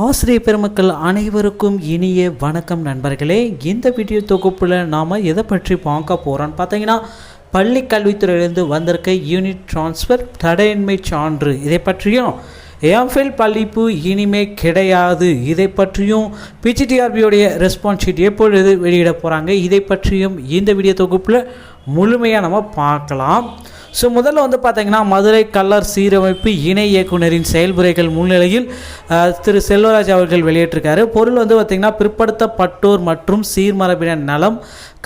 ஆசிரியர் பெருமக்கள் அனைவருக்கும் இனிய வணக்கம் நண்பர்களே. இந்த வீடியோ தொகுப்பில் நாம் எதை பற்றி பார்க்க போகிறோன்னு பார்த்தீங்கன்னா பள்ளி கல்வித்துறையிலிருந்து வந்திருக்க யூனிட் ட்ரான்ஸ்ஃபர் தடையின்மை சான்று இதை பற்றியும் எம்ஃபில் பள்ளிப்பு இனிமே கிடையாது இதை பற்றியும் பிஜிடிஆர்பியோடைய ரெஸ்பான்ஸ் ஷீட் எப்பொழுது வெளியிட போகிறாங்க இதை பற்றியும் இந்த வீடியோ தொகுப்பில் முழுமையாக நம்ம பார்க்கலாம். ஸோ முதல்ல வந்து பார்த்தீங்கன்னா மதுரை கல்லர் சீரமைப்பு இணை இயக்குனரின் செயல்முறைகள் முன்னிலையில் திரு செல்வராஜ் அவர்கள் வெளியிட்டிருக்காரு. பொருள் வந்து பார்த்திங்கன்னா பிற்படுத்தப்பட்டோர் மற்றும் சீர்மரபினர் நலம்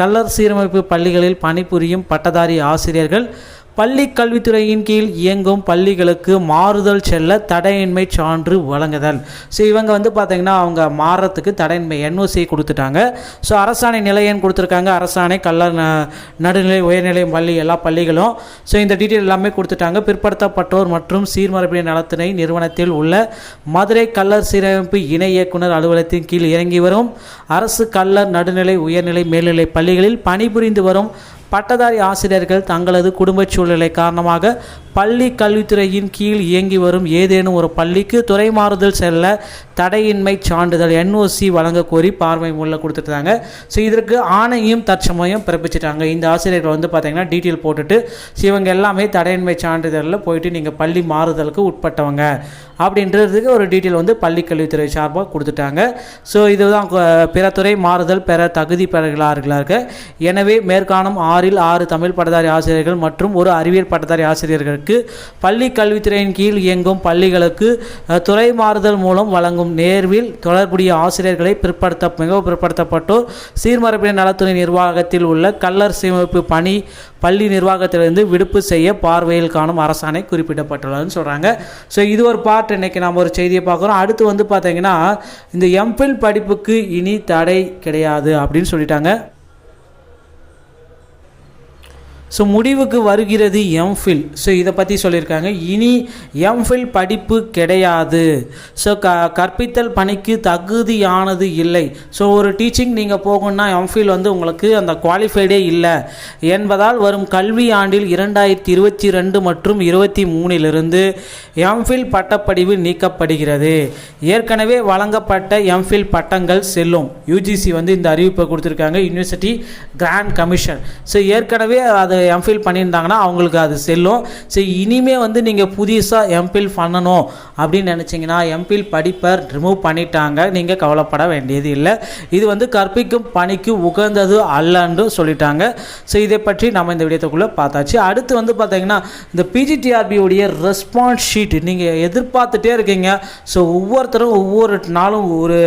கல்லர் சீரமைப்பு பள்ளிகளில் பணிபுரியும் பட்டதாரி ஆசிரியர்கள் பள்ளி கல்வித்துறையின் கீழ் இயங்கும் பள்ளிகளுக்கு மாறுதல் செல்ல தடையின்மை சான்று வழங்குதல். ஸோ இவங்க வந்து பார்த்திங்கன்னா அவங்க மாறுறதுக்கு தடையின்மை என்ஓசி கொடுத்துட்டாங்க. ஸோ அரசாணை நிலையம் கொடுத்துருக்காங்க. அரசாணை கல்ல ந- நடுநிலை உயர்நிலை பள்ளி எல்லா பள்ளிகளும். ஸோ இந்த டீட்டெயில் எல்லாமே கொடுத்துட்டாங்க. பிற்படுத்தப்பட்டோர் மற்றும் சீர்மரபினர் நலத்துறை நிறுவனத்தில் உள்ள மதுரை கல்லர் சீரமைப்பு இணை இயக்குனர் அலுவலகத்தின் கீழ் இறங்கி வரும். அரசு கல்லர் நடுநிலை உயர்நிலை மேல்நிலை பள்ளிகளில் பணிபுரிந்து வரும் பட்டதாரி ஆசிரியர்கள் தங்களது குடும்பச் சூழ்நிலை காரணமாக பள்ளி கல்வித்துறையின் கீழ் இயங்கி வரும் ஏதேனும் ஒரு பள்ளிக்கு துறை மாறுதல் செல்ல தடையின்மை சான்றிதழ் என்ஓசி வழங்க கோரி பார்வை முள்ள கொடுத்துட்டாங்க ஸோ இதற்கு ஆணையும் தற்சமயம் பிறப்பிச்சிட்டாங்க. இந்த ஆசிரியர்கள் வந்து பார்த்தீங்கன்னா டீட்டெயில் போட்டுட்டு ஸோ இவங்க எல்லாமே தடையின்மை சான்றிதழில் போயிட்டு நீங்கள் பள்ளி மாறுதலுக்கு உட்பட்டவங்க. அப்படின்றதுக்கு ஒரு டீட்டெயில் வந்து பள்ளி கல்வித்துறை சார்பாக கொடுத்துட்டாங்க. ஸோ இதுதான் பிற துறை மாறுதல் பெற தகுதி பெறுகிறார்களாக எனவே மேற்காணும் ஆறில் ஆறு தமிழ் பட்டதாரி ஆசிரியர்கள் மற்றும் ஒரு அறிவியல் பட்டதாரி ஆசிரியர்களுக்கு பள்ளி கல்வித்துறையின் கீழ் இயங்கும் பள்ளிகளுக்கு துறை மாறுதல் மூலம் வழங்கும் நேர்வில் தொடர்புடைய ஆசிரியர்களை பிற்படுத்த மிகவும் பிற்படுத்தப்பட்டோர் சீர்மரப்பின நலத்துறை நிர்வாகத்தில் உள்ள கல்லர் சீரமைப்பு பணி பள்ளி நிர்வாகத்திலிருந்து விடுப்பு செய்ய பார்வையில் காணும் அரசாணை குறிப்பிடப்பட்டுள்ளதுன்னு சொல்கிறாங்க ஸோ இது ஒரு பார்ட் இன்றைக்கி நாம் ஒரு செய்தியை பார்க்குறோம். அடுத்து வந்து பார்த்தீங்கன்னா இந்த எம்பில் படிப்புக்கு இனி தடை கிடையாது அப்படின்னு சொல்லிட்டாங்க. ஸோ முடிவுக்கு வருகிறது எம்ஃபில் ஸோ இதை பற்றி சொல்லியிருக்காங்க. இனி எம்ஃபில் படிப்பு கிடையாது. ஸோ க கற்பித்தல் பணிக்கு தகுதியானது இல்லை. ஸோ ஒரு டீச்சிங் நீங்கள் போகணுன்னா எம்ஃபில் வந்து உங்களுக்கு அந்த குவாலிஃபைடே இல்லை. என்பதால் வரும் கல்வி ஆண்டில் இரண்டாயிரத்தி இருபத்தி ரெண்டு மற்றும் இருபத்தி மூணிலிருந்து எம்ஃபில் பட்டப்படிவு நீக்கப்படுகிறது. ஏற்கனவே வழங்கப்பட்ட எம்ஃபில் பட்டங்கள் செல்லும். யூஜிசி வந்து இந்த அறிவிப்பை கொடுத்துருக்காங்க. யூனிவர்சிட்டி கிராண்ட் கமிஷன் ஸோ ஏற்கனவே அதை எம்ஃபில் பண்ணியிருந்தாங்கன்னா அவங்களுக்கு அது செல்லும். ஸோ இனிமே வந்து நீங்கள் புதுசாக எம்ஃபில் பண்ணணும் அப்படின்னு நினச்சிங்கன்னா எம்ஃபில் படிப்பை ரிமூவ் பண்ணிட்டாங்க. நீங்கள் கவலைப்பட வேண்டியது இல்லை. இது வந்து கற்பிக்கும் பணிக்கு உகந்தது அல்லன்னு சொல்லிட்டாங்க. ஸோ இதை பற்றி நம்ம இந்த விடயத்துக்குள்ளே பார்த்தாச்சு. அடுத்து வந்து பார்த்தீங்கன்னா இந்த பிஜிடிஆர்பியுடைய ரெஸ்பான்ஸ் ஷீட் நீங்கள் எதிர்பார்த்துட்டே இருக்கீங்க. ஸோ ஒவ்வொருத்தரும் ஒவ்வொரு நாளும் ஒரு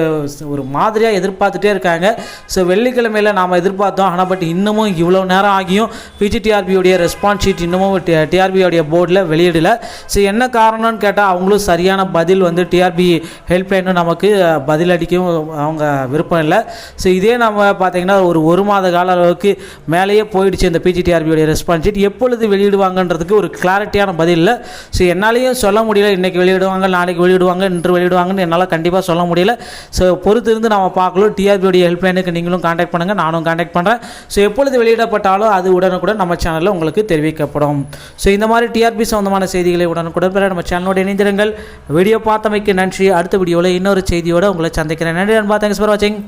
ஒரு மாதிரியாக எதிர்பார்த்துட்டே இருக்காங்க. ஸோ வெள்ளிக்கிழமையில் நாம் எதிர்பார்த்தோம். ஆனால் பட் இன்னமும் இவ்வளோ நேரம் ஆகியும் பிஜி பிஜிடிஆர்பியோடைய ரெஸ்பான்ஸ் ஷீட் இன்னமும் டிஆர்பியோடைய போர்டில் வெளியிடல. ஸோ என்ன காரணம்னு கேட்டால் அவங்களும் சரியான பதில் வந்து டிஆர்பி ஹெல்ப்லைனும் நமக்கு பதில் அடிக்கவும் அவங்க விருப்பம் இல்லை. ஸோ இதே நம்ம பார்த்திங்கன்னா ஒரு ஒரு மாத கால அளவுக்கு மேலேயே போயிடுச்சு இந்த பிஜிடிஆர்பியோடைய ரெஸ்பான்ஸ் ஷீட் எப்பொழுது வெளியிடுவாங்கன்றதுக்கு ஒரு கிளாரிட்டியான பதில் இல்லை. ஸோ என்னாலேயும் சொல்ல முடியல இன்றைக்கி வெளியிடுவாங்க நாளைக்கு வெளியிடுவாங்க இன்று வெளியிடுவாங்கன்னு என்னால் கண்டிப்பாக சொல்ல முடியல. ஸோ பொறுத்து இருந்து நம்ம பார்க்கலாம் டிஆர்பியோடைய ஹெல்ப்லைனுக்கு நீங்களும் காண்டாக்ட் பண்ணுங்கள் நானும் காண்டாக்ட் பண்ணுறேன் ஸோ எப்பொழுது வெளியிடப்பட்டாலும் அது உடனுக்குடன் நம்ம சேனலில் உங்களுக்கு தெரிவிக்கப்படும். ஸோ இந்த மாதிரி டிஆர்பி சம்மந்தமான செய்திகளை உடனுக்குடன் பெற நம்ம சேனலோட இணைந்திருங்கள். வீடியோ பார்த்தமைக்கு நன்றி. அடுத்த வீடியோவில் இன்னொரு செய்தியோடு உங்களை சந்திக்கிறேன். நன்றி நண்பா. தேங்க்ஸ் ஃபார் வாட்சிங்